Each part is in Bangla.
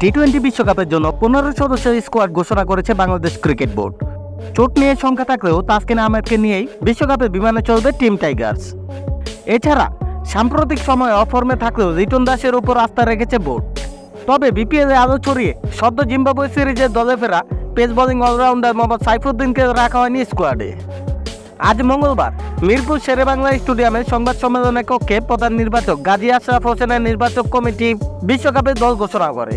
টি টোয়েন্টি বিশ্বকাপের জন্য পনেরো সদস্যের স্কোয়াড ঘোষণা করেছে বাংলাদেশ ক্রিকেট বোর্ড চোট নিয়ে সংখ্যা থাকলেও তাসকিন আহমেদকে নিয়েই বিশ্বকাপে বিমানে চলবে টিম টাইগার্স এছাড়া, সাম্প্রতিক সময়ে অফর্মে থাকলেও রিটন দাসের উপর আস্থা রেখেছে বোর্ড তবে বিপিএল আলো ছড়িয়ে সদ্য জিম্বাবুয়ে সিরিজের দলে ফেরা পেস বোলিং অলরাউন্ডার মোহাম্মদ সাইফুদ্দিনকে রাখা হয়নি স্কোয়াডে আজ মঙ্গলবার মিরপুর শেরেবাংলা স্টেডিয়ামে সংবাদ সম্মেলনের কক্ষে প্রধান নির্বাচক গাজী আশরাফ হোসেনের নির্বাচক কমিটি বিশ্বকাপের দল ঘোষণা করে।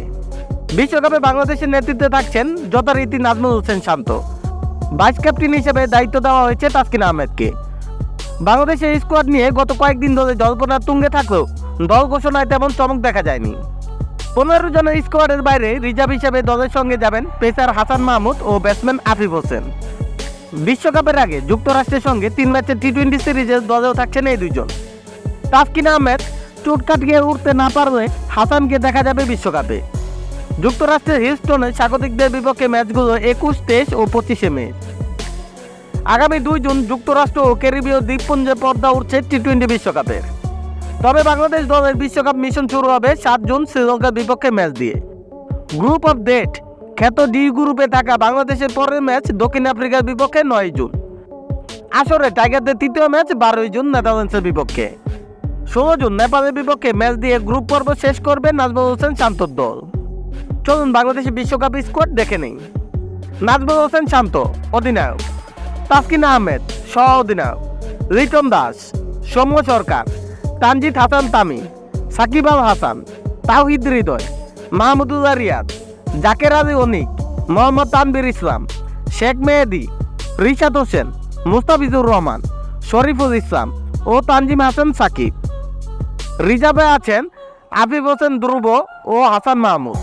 বিশ্বকাপে বাংলাদেশের নেতৃত্বে থাকছেন যথারীতি নাজমুল হোসেন শান্ত। ভাইস ক্যাপ্টেন হিসেবে দায়িত্ব দেওয়া হয়েছে তাসকিন আহমেদকে। বাংলাদেশের স্কোয়াড নিয়ে গত কয়েকদিন ধরে জল্পনার তুঙ্গে থাকলেও দল ঘোষণায় তেমন চমক দেখা যায়নি। পনেরো জনের স্কোয়াডের বাইরে রিজার্ভ হিসেবে দলের সঙ্গে যাবেন পেসার হাসান মাহমুদ ও ব্যাটসম্যান আফিফ হোসেন। বিশ্বকাপের আগে যুক্তরাষ্ট্রের সঙ্গে তিন ম্যাচের টি টোয়েন্টি সিরিজের দলেও থাকছেন এই দুজন তাসকিন আহমেদ চোট কাটিয়ে উঠতে না পারলে হাসানকে দেখা যাবে বিশ্বকাপে। যুক্তরাষ্ট্রের হিউস্টনে স্বাগতিকদের বিপক্ষে ম্যাচগুলো একুশ, তেইশ ও পঁচিশে মে। আগামী দুই জুন যুক্তরাষ্ট্র ও ক্যারিবীয় দ্বীপপুঞ্জে পর্দা উঠছে টি টোয়েন্টি বিশ্বকাপের। তবে বাংলাদেশ দলের বিশ্বকাপ মিশন শুরু হবে সাত জুন শ্রীলঙ্কার বিপক্ষে ম্যাচ দিয়ে। গ্রুপ অফ ডেট, খ্যাত ডি গ্রুপে থাকা বাংলাদেশের পরের ম্যাচ দক্ষিণ আফ্রিকার বিপক্ষে নয় জুন। আসরে টাইগারদের তৃতীয় ম্যাচ বারোই জুন নেদারল্যান্ডসের বিপক্ষে। ষোলো জুন নেপালের বিপক্ষে ম্যাচ দিয়ে গ্রুপ পর্ব শেষ করবে নাজমুল হোসেন শান্তর দল। চলুন বাংলাদেশের বিশ্বকাপ স্কোয়াড দেখে নেই। নাজমুল হোসেন শান্ত, অধিনায়ক। তাসকিন আহমেদ সহ অধিনায়ক রিটন দাস, সৌম্য সরকার। তানজিদ হাসান তামি, সাকিব আল হাসান, তাওহিদ হৃদয়, মাহমুদুল্লাহ রিয়াদ, জাকের আলী অনিক, মোহাম্মদ তানবির ইসলাম, শেখ মেহেদি, রিশাদ হোসেন, মুস্তাফিজুর রহমান, শরীফুল ইসলাম ও তানজিম হাসান সাকিব। রিজার্ভে আছেন আফিফ হোসেন ধ্রুব ও হাসান মাহমুদ।